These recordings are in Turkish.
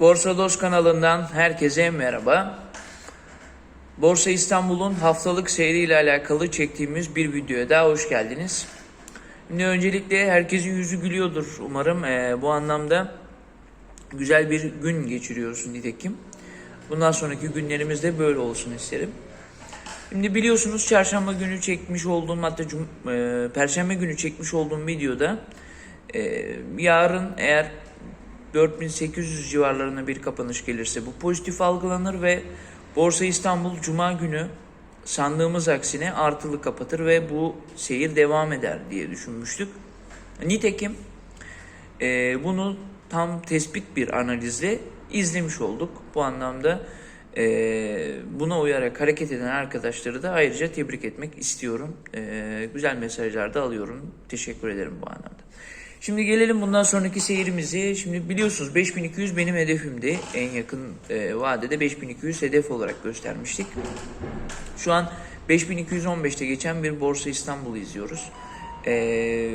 Borsa Dost kanalından herkese merhaba. Borsa İstanbul'un haftalık seyriyle alakalı çektiğimiz bir videoya daha hoş geldiniz. Şimdi öncelikle herkesin yüzü gülüyordur umarım. Ee, bu anlamda güzel bir gün geçiriyorsun nitekim. Bundan sonraki günlerimiz de böyle olsun isterim. Şimdi biliyorsunuz çarşamba günü çekmiş olduğum hatta cum- e, perşembe günü çekmiş olduğum videoda e, yarın eğer 4800 civarlarına bir kapanış gelirse bu pozitif algılanır ve Borsa İstanbul Cuma günü sandığımız aksine artılı kapatır ve bu seyir devam eder diye düşünmüştük. Nitekim e, bunu tam tespit bir analizle izlemiş olduk. Bu anlamda e, buna uyarak hareket eden arkadaşları da ayrıca tebrik etmek istiyorum. E, güzel mesajlar da alıyorum. Teşekkür ederim bu anlamda. Şimdi gelelim bundan sonraki seyirimizi. Şimdi biliyorsunuz 5200 benim hedefimdi. En yakın e, vadede 5200 hedef olarak göstermiştik. Şu an 5215'te geçen bir Borsa İstanbul'u izliyoruz. E,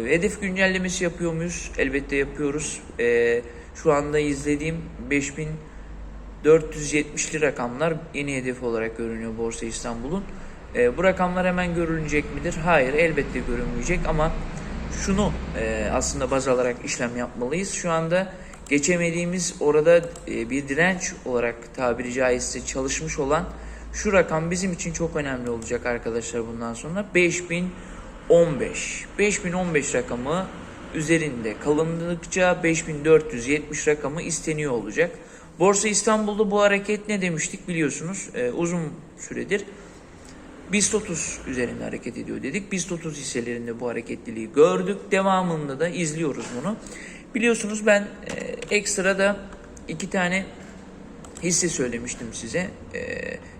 hedef güncellemesi yapıyor muyuz? Elbette yapıyoruz. E, şu anda izlediğim 5470'li rakamlar yeni hedef olarak görünüyor Borsa İstanbul'un. E, bu rakamlar hemen görülecek midir? Hayır, elbette görünmeyecek ama şunu e, aslında baz alarak işlem yapmalıyız. Şu anda geçemediğimiz orada e, bir direnç olarak tabiri caizse çalışmış olan şu rakam bizim için çok önemli olacak arkadaşlar bundan sonra. 5015. 5015 rakamı üzerinde kalındıkça 5470 rakamı isteniyor olacak. Borsa İstanbul'da bu hareket ne demiştik biliyorsunuz e, uzun süredir BIST 30 üzerinde hareket ediyor dedik. BIST 30 hisselerinde bu hareketliliği gördük. Devamında da izliyoruz bunu. Biliyorsunuz ben e, ekstra da iki tane hisse söylemiştim size. E,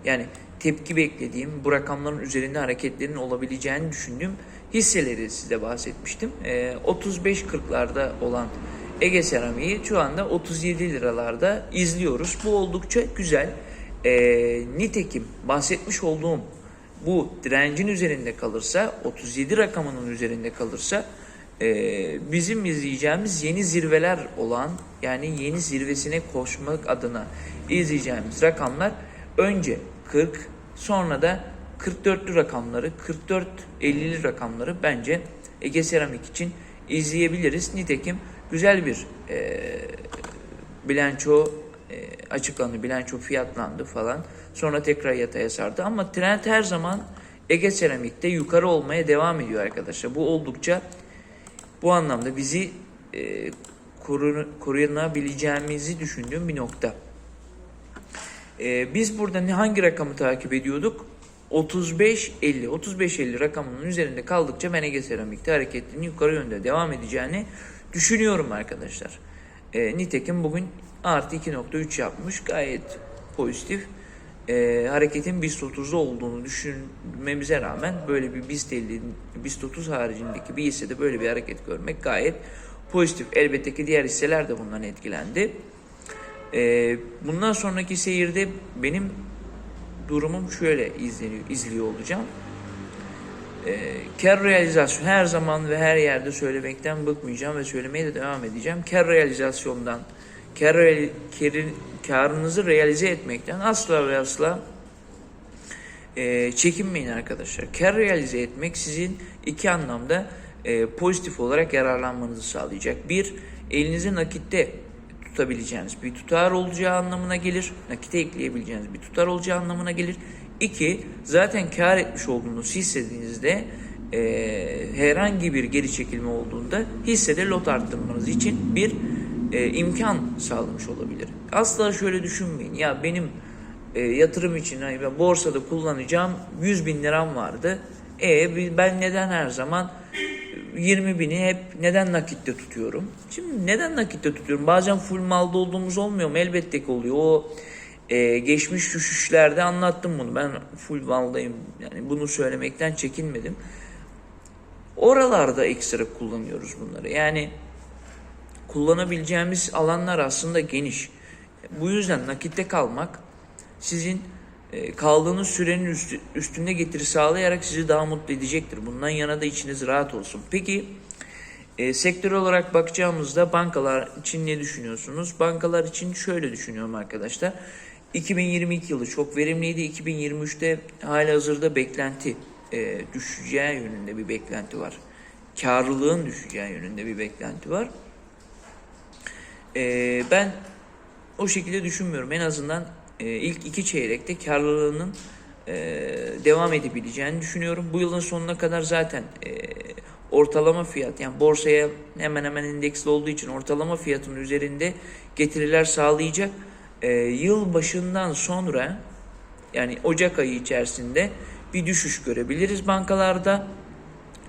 yani tepki beklediğim, bu rakamların üzerinde hareketlerin olabileceğini düşündüğüm hisseleri size bahsetmiştim. E, 35-40'larda olan Ege Seramiği şu anda 37 liralarda izliyoruz. Bu oldukça güzel. E, nitekim bahsetmiş olduğum bu direncin üzerinde kalırsa 37 rakamının üzerinde kalırsa e, bizim izleyeceğimiz yeni zirveler olan yani yeni zirvesine koşmak adına izleyeceğimiz rakamlar önce 40 sonra da 44'lü rakamları 44-50'li rakamları bence Ege Seramik için izleyebiliriz. Nitekim güzel bir e, bilanço açıklandı, bilanço fiyatlandı falan. Sonra tekrar yataya sardı ama trend her zaman Ege Seramik'te yukarı olmaya devam ediyor arkadaşlar. Bu oldukça bu anlamda bizi e, koru, korunabileceğimizi düşündüğüm bir nokta. E, biz burada hangi rakamı takip ediyorduk? 35-50. 35-50 rakamının üzerinde kaldıkça ben Ege Seramik'te hareketliliğin yukarı yönde devam edeceğini düşünüyorum arkadaşlar. E, nitekim bugün artı 2.3 yapmış. Gayet pozitif. E, hareketin BIST 30'da olduğunu düşünmemize rağmen böyle bir BIST 50, BIST 30 haricindeki bir hissede böyle bir hareket görmek gayet pozitif. Elbette ki diğer hisseler de bundan etkilendi. E, bundan sonraki seyirde benim durumum şöyle izleniyor, izliyor olacağım. E, kar realizasyon her zaman ve her yerde söylemekten bıkmayacağım ve söylemeye de devam edeceğim. Kar realizasyondan, kar, kar- karınızı realize etmekten asla ve asla e, çekinmeyin arkadaşlar. Kar realize etmek sizin iki anlamda e, pozitif olarak yararlanmanızı sağlayacak. Bir, elinizi nakitte tutabileceğiniz bir tutar olacağı anlamına gelir. Nakite ekleyebileceğiniz bir tutar olacağı anlamına gelir. İki, zaten kar etmiş olduğunuz hissediğinizde e, herhangi bir geri çekilme olduğunda hissede lot arttırmanız için bir e, imkan sağlamış olabilir. Asla şöyle düşünmeyin. Ya benim e, yatırım için hani ben borsada kullanacağım 100 bin liram vardı. E ben neden her zaman 20 bini hep neden nakitte tutuyorum? Şimdi neden nakitte tutuyorum? Bazen full malda olduğumuz olmuyor mu? Elbette ki oluyor. O e, geçmiş düşüşlerde anlattım bunu. Ben full maldayım. Yani bunu söylemekten çekinmedim. Oralarda ekstra kullanıyoruz bunları. Yani kullanabileceğimiz alanlar aslında geniş. Bu yüzden nakitte kalmak sizin e, kaldığınız sürenin üstü, üstünde getiri sağlayarak sizi daha mutlu edecektir. Bundan yana da içiniz rahat olsun. Peki E, sektör olarak bakacağımızda bankalar için ne düşünüyorsunuz? Bankalar için şöyle düşünüyorum arkadaşlar. 2022 yılı çok verimliydi. 2023'te hala hazırda beklenti e, düşeceği yönünde bir beklenti var. Karlılığın düşeceği yönünde bir beklenti var. E, ben o şekilde düşünmüyorum. En azından e, ilk iki çeyrekte karlılığının e, devam edebileceğini düşünüyorum. Bu yılın sonuna kadar zaten e, ortalama fiyat yani borsaya hemen hemen endeksli olduğu için ortalama fiyatın üzerinde getiriler sağlayacak. E, yıl başından sonra yani Ocak ayı içerisinde bir düşüş görebiliriz bankalarda.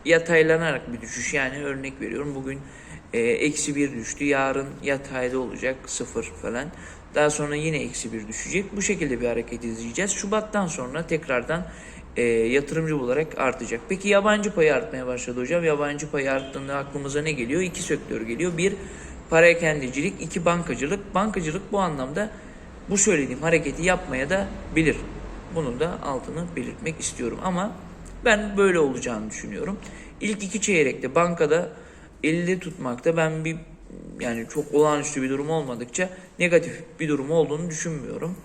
Yataylanarak bir düşüş yani örnek veriyorum bugün eksi bir düştü yarın yatayda olacak sıfır falan. Daha sonra yine eksi bir düşecek. Bu şekilde bir hareket izleyeceğiz. Şubattan sonra tekrardan e, yatırımcı olarak artacak. Peki yabancı payı artmaya başladı hocam. Yabancı payı arttığında aklımıza ne geliyor? İki sektör geliyor. Bir parakendicilik, iki bankacılık. Bankacılık bu anlamda bu söylediğim hareketi yapmaya da bilir. Bunun da altını belirtmek istiyorum ama ben böyle olacağını düşünüyorum. İlk iki çeyrekte bankada elde tutmakta ben bir yani çok olağanüstü bir durum olmadıkça negatif bir durum olduğunu düşünmüyorum.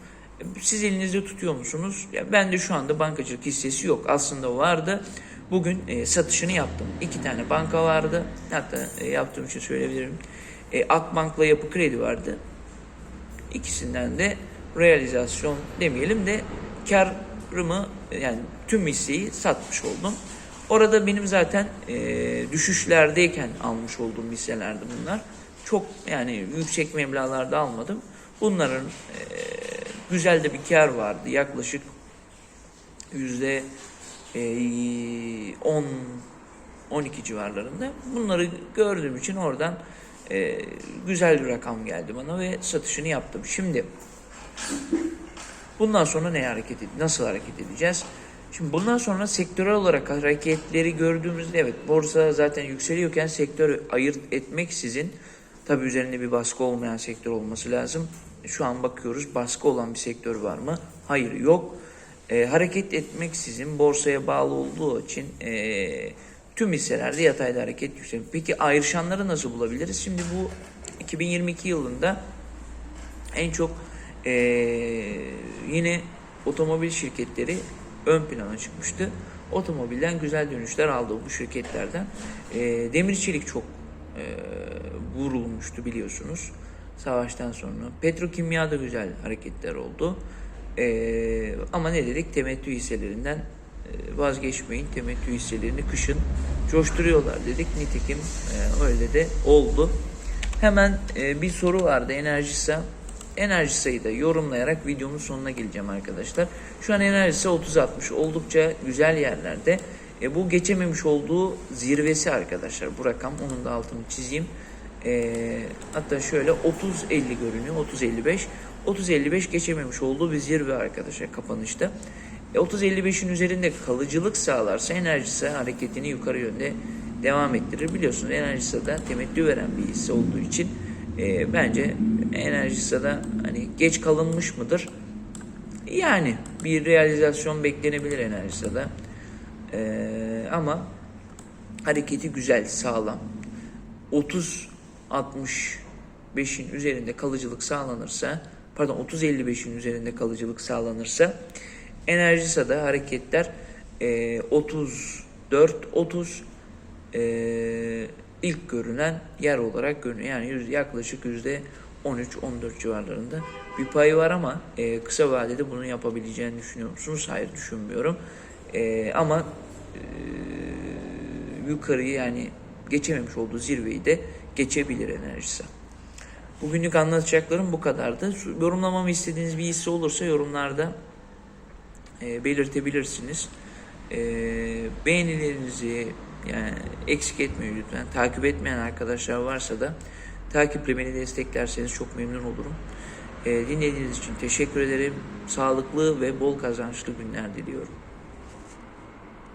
Siz elinizde tutuyor musunuz? Ya ben de şu anda bankacılık hissesi yok. Aslında vardı. Bugün e, satışını yaptım. İki tane banka vardı. Hatta e, yaptığım için söyleyebilirim. E, Akbank'la Yapı Kredi vardı. İkisinden de realizasyon demeyelim de karımı yani tüm hisseyi satmış oldum. Orada benim zaten e, düşüşlerdeyken almış olduğum hisselerdi bunlar. Çok yani yüksek meblağlarda almadım. Bunların e, güzel de bir kar vardı. Yaklaşık yüzde e, 10 12 civarlarında. Bunları gördüğüm için oradan e, güzel bir rakam geldi bana ve satışını yaptım. Şimdi bundan sonra ne hareket nasıl hareket edeceğiz? Şimdi bundan sonra sektörel olarak hareketleri gördüğümüzde evet borsa zaten yükseliyorken sektörü ayırt etmek sizin tabi üzerinde bir baskı olmayan sektör olması lazım. Şu an bakıyoruz baskı olan bir sektör var mı? Hayır yok. E, hareket etmek sizin borsaya bağlı olduğu için e, tüm hisselerde yatayda hareket yükseliyor. Peki ayrışanları nasıl bulabiliriz? Şimdi bu 2022 yılında en çok e, yine otomobil şirketleri ön plana çıkmıştı. Otomobilden güzel dönüşler aldı bu şirketlerden. E, demir çelik çok e, vurulmuştu biliyorsunuz savaştan sonra. Petrokimya da güzel hareketler oldu. E, ama ne dedik? Temettü hisselerinden e, vazgeçmeyin. Temettü hisselerini kışın coşturuyorlar dedik. Nitekim e, öyle de oldu. Hemen e, bir soru vardı Enerjisa. Enerjisa'yı da yorumlayarak videomun sonuna geleceğim arkadaşlar. Şu an Enerjisa 30-60 oldukça güzel yerlerde. E, bu geçememiş olduğu zirvesi arkadaşlar bu rakam. Onun da altını çizeyim. E, hatta şöyle 30-50 görünüyor. 30-55. 30-55 geçememiş olduğu bir zirve arkadaşlar kapanışta. E, 30-55'in üzerinde kalıcılık sağlarsa Enerjisa hareketini yukarı yönde devam ettirir. Biliyorsunuz Enerjisa'da temettü veren bir hisse olduğu için e, bence Enerjisa'da hani geç kalınmış mıdır? Yani bir realizasyon beklenebilir Enerjisa'da. E, ama hareketi güzel, sağlam. 30 65'in üzerinde kalıcılık sağlanırsa, pardon 30-55'in üzerinde kalıcılık sağlanırsa Enerjisa'da hareketler e, 34-30 e, ilk görünen yer olarak görünüyor. Yani yaklaşık yüzde 13-14 civarlarında bir payı var ama e, kısa vadede bunu yapabileceğini düşünüyor musunuz? Hayır düşünmüyorum. E, ama e, yukarıyı yani geçememiş olduğu zirveyi de geçebilir enerjisi. Bugünlük anlatacaklarım bu kadardı. Yorumlamamı istediğiniz bir hisse olursa yorumlarda e, belirtebilirsiniz. E, beğenilerinizi yani eksik etmeyin lütfen. Takip etmeyen arkadaşlar varsa da takiple beni desteklerseniz çok memnun olurum. E, dinlediğiniz için teşekkür ederim. Sağlıklı ve bol kazançlı günler diliyorum.